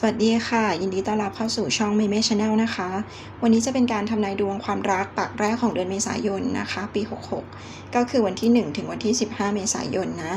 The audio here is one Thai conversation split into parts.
สวัสดีค่ะ ยินดีต้อนรับเข้าสู่ช่อง m ม m ช Channel นะคะ วันนี้จะเป็นการทำนายดวงความรักปักแรกของเดือนเมษายนนะคะ ปี 66 ก็คือวันที่ 1 ถึงวันที่ 15 เมษายนนะ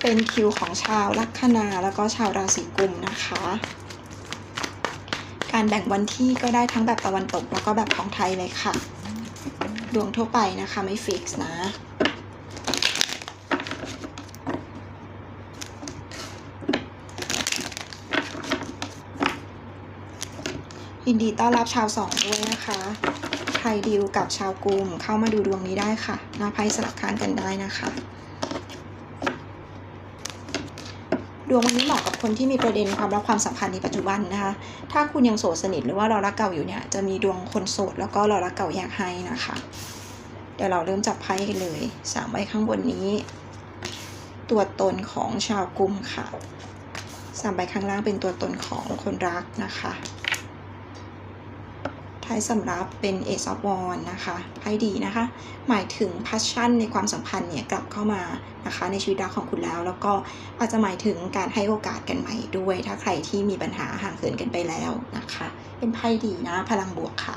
เป็นคิวของชาวลัคนาแล้วก็ชาวราศีกุมนะคะ การแบ่งวันที่ก็ได้ทั้งแบบตะวันตกแล้วก็แบบของไทยเลยค่ะ ดวงทั่วไปนะคะไม่ฟิกซ์นะ ยินดีต้อนรับชาวสองด้วยนะคะ ใครดีลกับชาวกลุ่มเข้ามาดูดวงนี้ได้ค่ะหน้าไพ่สลับข้างกันได้นะคะ ดวงวันนี้เหมาะกับคนที่มีประเด็นความรักความสัมพันธ์ในปัจจุบันนะคะ ถ้าคุณยังโสดสนิทหรือว่ารารักเก่าอยู่เนี่ย จะมีดวงคนโสดแล้วก็รารักเก่าอยากให้นะคะ เดี๋ยวเราเริ่มจับไพ่กันเลยสามใบข้างบนนี้ ตัวตนของชาวกลุ่มค่ะสามใบข้างล่างเป็นตัวตนของคนรักนะคะ ท้ายสำรับเป็น Ace of Wands นะคะไพ่ดีนะคะ หมายถึง passion ในความสัมพันธ์เนี่ยกลับเข้ามานะคะในชีวิตรักของคุณแล้ว แล้วก็อาจจะหมายถึงการให้โอกาสกันใหม่ด้วย ถ้าใครที่มีปัญหาห่างเหินกันไปแล้วนะคะ เป็นไพ่ดีนะพลังบวกค่ะ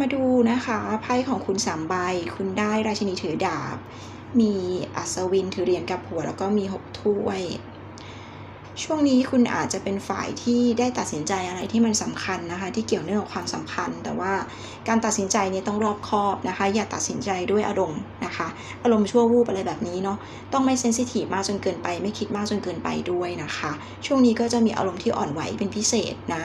มาดูนะคะไพ่ของคุณสามใบ คุณได้ราชินีถือดาบ มีอัศวินถือเหรียญกับหัว แล้วก็มีหกถ้วย ช่วงนี้คุณอาจจะเป็นฝ่ายที่ได้ตัดสินใจอะไรที่มันสำคัญนะคะ ที่เกี่ยวเนื่องกับความสัมพันธ์ แต่ว่าการตัดสินใจเนี่ยต้องรอบคอบนะคะ อย่าตัดสินใจด้วยอารมณ์นะคะ อารมณ์ชั่ววูบอะไรแบบนี้เนาะต้องไม่เซนซิทีฟมากจนเกินไป ไม่คิดมากจนเกินไปด้วยนะคะ ช่วงนี้ก็จะมีอารมณ์ที่อ่อนไหวเป็นพิเศษนะ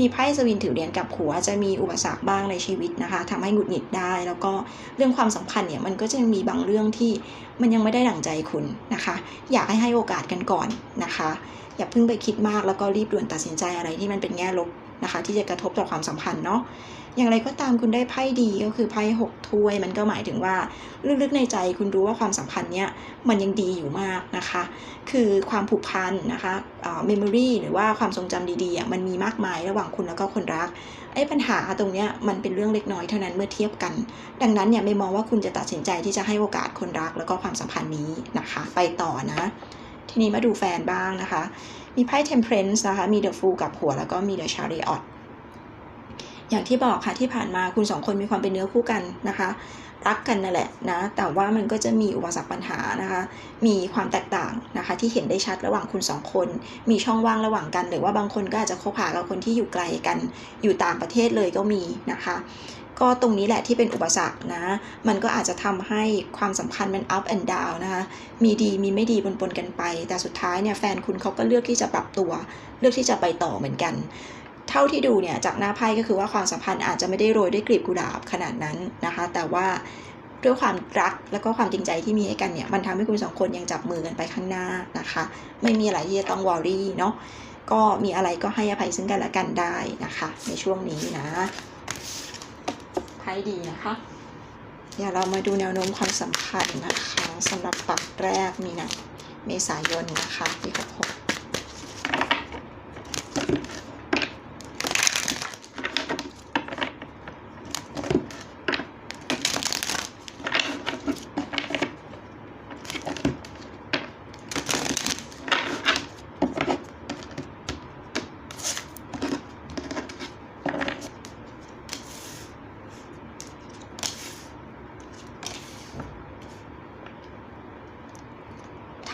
มีไพ่สวินถือเหรียญกับหัวจะมีอุปสรรคบ้างในชีวิตนะคะทำให้หงุดหงิดได้ แล้วก็เรื่องความสัมพันธ์เนี่ยมันก็จะมีบางเรื่องที่มันยังไม่ได้ดั่งใจคุณนะคะ อยากให้ให้โอกาสกันก่อนนะคะ อย่าเพิ่งไปคิดมากแล้วก็รีบด่วนตัดสินใจอะไรที่มันเป็นแง่ลบนะคะ ที่จะกระทบต่อความสัมพันธ์เนาะ อย่างไรก็ตามคุณได้ไพ่ดีก็คือไพ่หกถ้วย มันก็หมายถึงว่าลึกๆในใจคุณรู้ว่าความสัมพันธ์เนี้ยมันยังดีอยู่มากนะคะ คือความผูกพันนะคะเมมโมรีหรือว่าความทรงจำดีๆมันมีมากมายระหว่างคุณแล้วก็คนรักไอ้ปัญหาตรงเนี้ยมันเป็นเรื่องเล็กน้อยเท่านั้นเมื่อเทียบกัน ดังนั้นเนี่ยไม่มองว่าคุณจะตัดสินใจที่จะให้โอกาสคนรักแล้วก็ความสัมพันธ์นี้นะคะ ไปต่อนะ ทีนี้มาดูแฟนบ้างนะคะ มีไพ่ Temperance นะคะ มี The Fool กับหัวแล้วก็มี The Chariot อย่างที่บอกค่ะที่ผ่านมาคุณสองคนมีความเป็นเนื้อคู่กันนะคะรักกันนั่นแหละนะแต่ว่ามันก็จะมีอุปสรรคปัญหานะคะ มีความแตกต่างนะคะ ที่เห็นได้ชัดระหว่างคุณสองคน มีช่องว่างระหว่างกัน หรือว่าบางคนก็อาจจะคบหากับคนที่อยู่ไกลกันอยู่ต่างประเทศเลยก็มีนะคะ ก็ตรงนี้แหละที่เป็นอุปสรรคนะ มันก็อาจจะทำให้ความสัมพันธ์มัน up and down นะคะ มีดีมีไม่ดีปนๆกันไป แต่สุดท้ายเนี่ยแฟนคุณเขาก็เลือกที่จะปรับตัว เลือกที่จะไปต่อเหมือนกัน เท่าที่ดูเนี่ยจากหน้าไพ่ก็คือว่าความสัมพันธ์อาจจะไม่ได้โรยด้วยกลีบกุหลาบขนาดนั้นนะคะ แต่ว่าด้วยความรักแล้วก็ความจริงใจที่มีให้กันเนี่ยมันทำให้คุณสองคนยังจับมือกันไปข้างหน้านะคะ ไม่มีอะไรที่จะต้องวอรี่เนาะก็มีอะไรก็ให้อภัยซึ่งกันและกันได้นะคะ ในช่วงนี้นะไพ่ดีนะคะเดี๋ยวเรามาดูแนวโน้มความสัมพันธ์นะคะสำหรับปักแรกมีนะเมษายนนะคะปี66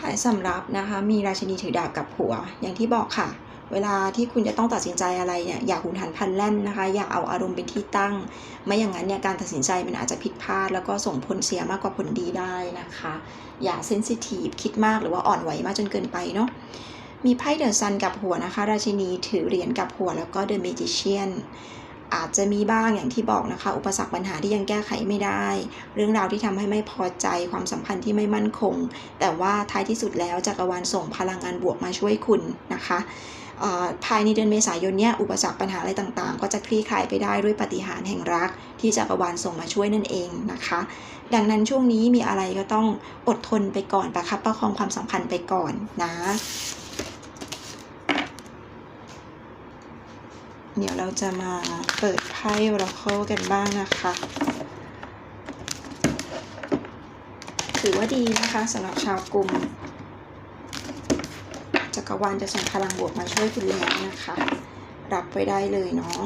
ท้ายสำรับนะคะ มีราชินีถือดาบกับหัว อย่างที่บอกค่ะ เวลาที่คุณจะต้องตัดสินใจอะไรเนี่ยอย่าหุนหันพลันแล่นนะคะ อย่าเอาอารมณ์เป็นที่ตั้ง ไม่อย่างนั้นเนี่ยการตัดสินใจมันอาจจะผิดพลาด แล้วก็ส่งผลเสียมากกว่าผลดีได้นะคะ อย่าเซนซิทีฟคิดมากหรือว่าอ่อนไหวมากจนเกินไปเนาะมีไพ่เดอะซันกับหัวนะคะ ราชินีถือเหรียญกับหัวแล้วก็เดอะเมจิเชียน อาจจะมีบ้างอย่างที่บอกนะคะ อุปสรรคปัญหาที่ยังแก้ไขไม่ได้ เรื่องราวที่ทำให้ไม่พอใจความสัมพันธ์ที่ไม่มั่นคง แต่ว่าท้ายที่สุดแล้วจักรวาลส่งพลังงานบวกมาช่วยคุณนะคะภายในเดือนเมษายนเนี้ยอุปสรรคปัญหาอะไรต่างๆ ก็จะคลี่คลายไปได้ด้วยปฏิหารแห่งรัก ที่จักรวาลส่งมาช่วยนั่นเองนะคะ ดังนั้นช่วงนี้มีอะไรก็ต้องอดทนไปก่อนประคับประคองความสัมพันธ์ไปก่อนนะ เดี๋ยวเราจะมาเปิดไพ่ Oracle กันบ้างนะคะ ถือว่าดีนะคะสำหรับชาวกลุ่มจักรกรวาลจะส่งพลังบวกมาช่วยคุณแล้วนะคะ รับไว้ได้เลยเนาะ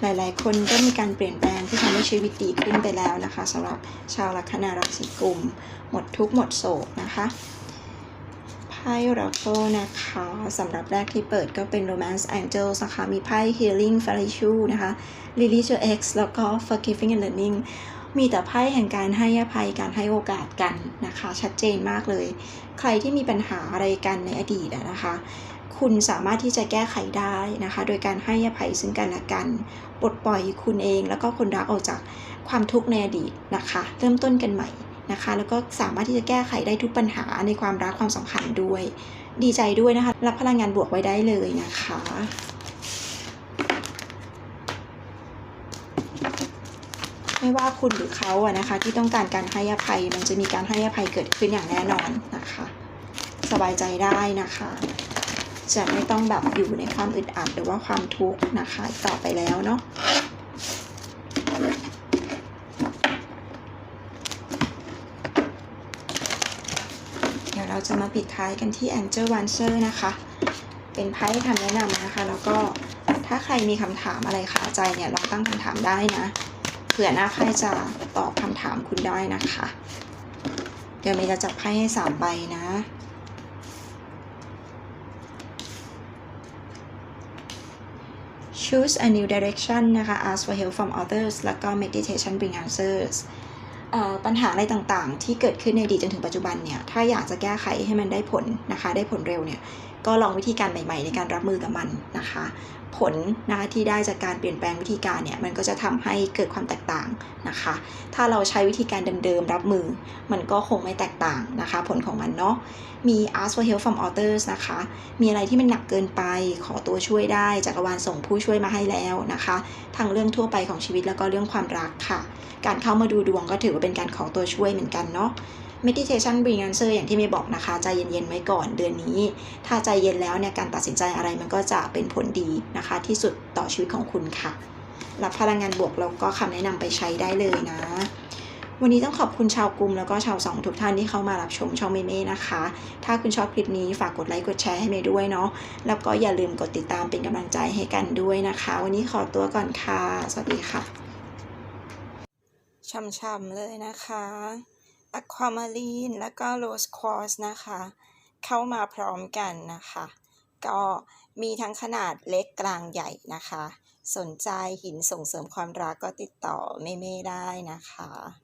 หลาย ๆ คนก็มีการเปลี่ยนแปลงที่ทำให้ชีวิตดีขึ้นไปแล้วนะคะสำหรับชาวลัคนาราศีกุมหมดทุกข์หมดโศกนะคะ ไพ่ราโฟนะคะสำหรับแรกที่เปิดก็เป็น Romance Angels นะคะ มีไพ่ Healing f a l i s u นะคะ Release Your Ex แล้วก็ Forgiving and Learning มีแต่ไพ่แห่งการให้อภัยการให้โอกาสกันนะคะ ชัดเจนมากเลย ใครที่มีปัญหาอะไรกันในอดีตนะคะ คุณสามารถที่จะแก้ไขได้นะคะ โดยการให้อภัยซึ่งกันและกันปลดปล่อยคุณเอง แล้วก็คนรักออกจากความทุกข์ในอดีตนะคะ เริ่มต้นกันใหม่ นะคะ แล้วก็สามารถที่จะแก้ไขได้ทุกปัญหาในความรักความสัมพันธ์ด้วย ดีใจด้วยนะคะ รับพลังงานบวกไว้ได้เลยนะคะไม่ว่าคุณหรือเขาอะนะคะ ที่ต้องการการให้อภัย มันจะมีการให้อภัยเกิดขึ้นอย่างแน่นอนนะคะ สบายใจได้นะคะ จะไม่ต้องแบบอยู่ในความอึดอัดหรือว่าความทุกข์นะคะ ต่อไปแล้วเนาะ เดี๋ยวเราจะมา ปิดท้ายกันที่ Angel w a n c e r นะคะ เป็นไพ่คำแนะนำนะคะ แล้วก็ถ้าใครมีคำถามอะไรคาใจเนี่ยลองตั้งคำถามได้นะ เผื่อหน้าไพ่จะตอบคำถามคุณได้นะคะ เดี๋ยวมย์จะจับไพ่ให้สามใบนะ choose a new direction นะคะ ask for help from others แล้วก็ meditation bring answers ปัญหาอะไรต่างๆ ที่เกิดขึ้นในอดีตจนถึงปัจจุบันเนี่ยถ้าอยากจะแก้ไขให้มันได้ผลนะคะ ได้ผลเร็วเนี่ยก็ลองวิธีการใหม่ ๆ ในการรับมือกับมันนะคะ ผลนะคะที่ได้จากการเปลี่ยนแปลงวิธีการเนี่ยมันก็จะทำให้เกิดความแตกต่างนะคะ ถ้าเราใช้วิธีการเดิมๆรับมือ มันก็คงไม่แตกต่างนะคะ ผลของมันเนาะมี ask for help from others นะคะ มีอะไรที่มันหนักเกินไปขอตัวช่วยได้จักรวาลส่งผู้ช่วยมาให้แล้วนะคะ ทั้งเรื่องทั่วไปของชีวิตแล้วก็เรื่องความรักค่ะ การเข้ามาดูดวงก็ถือว่าเป็นการขอตัวช่วยเหมือนกันเนาะ meditation bring answer อย่างที่เมย์บอกนะคะ ใจเย็นๆไว้ก่อนเดือนนี้ ถ้าใจเย็นแล้วเนี่ยการตัดสินใจอะไรมันก็จะเป็นผลดีนะคะ ที่สุดต่อชีวิตของคุณค่ะ รับพลังงานบวกแล้วก็คำแนะนำไปใช้ได้เลยนะ วันนี้ต้องขอบคุณชาวกลุ่มแล้วก็ชาวสองทุกท่านที่เข้ามารับชมช่องเมเม่นะคะ ถ้าคุณชอบคลิปนี้ฝากกดไลค์กดแชร์ให้เมย์ด้วยเนาะแล้วก็อย่าลืมกดติดตามเป็นกำลังใจให้กันด้วยนะคะ วันนี้ขอตัวก่อนค่ะ สวัสดีค่ะช่ำๆเลยนะคะ อะความารีนแล้วก็โรสควอสนะคะ เข้ามาพร้อมกันนะคะ ก็มีทั้งขนาดเล็กกลางใหญ่นะคะ สนใจหินส่งเสริมความรักก็ติดต่อเมเม่ได้นะคะ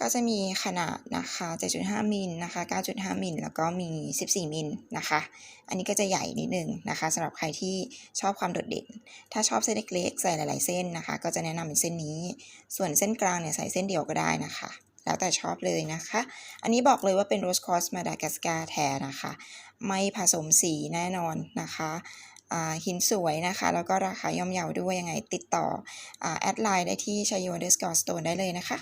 ก็จะมีขนาดนะคะ7.5มิลนะคะ9.5มิลแล้วก็มี 14มิลนะคะ อันนี้ก็จะใหญ่นิดนึงนะคะสำหรับใครที่ชอบความโดดเด่น ถ้าชอบเส้นเล็กๆใส่หลาย ๆ เส้นนะคะ ก็จะแนะนำเป็นเส้นนี้ ส่วนเส้นกลางเนี่ยใส่เส้นเดียวก็ได้นะคะแล้วแต่ชอบเลยนะคะ อันนี้บอกเลยว่าเป็นโรสคอสมาดากัสการ์แท้นะคะ ไม่ผสมสีแน่นอนนะคะหินสวยนะคะ แล้วก็ราคาย่อมเยาด้วยยังไงติดต่อแอดไลน์ได้ที่ชัยโยเดสกอร์สโตนได้เลยนะคะ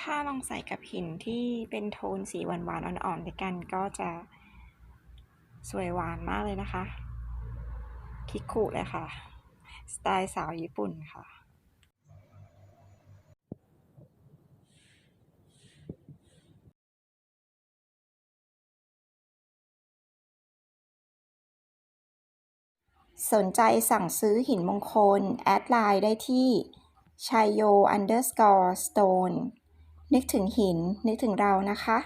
ถ้าลองใส่กับหินที่เป็นโทนสีหวานๆอ่อนๆด้วยกันก็จะสวยหวานมากเลยนะคะ คิกคุเลยค่ะ สไตล์สาวญี่ปุ่นค่ะสนใจสั่งซื้อหินมงคล แอดไลน์ได้ที่ชัยโย underscore stone นึกถึงหินนึกถึงเรานะคะ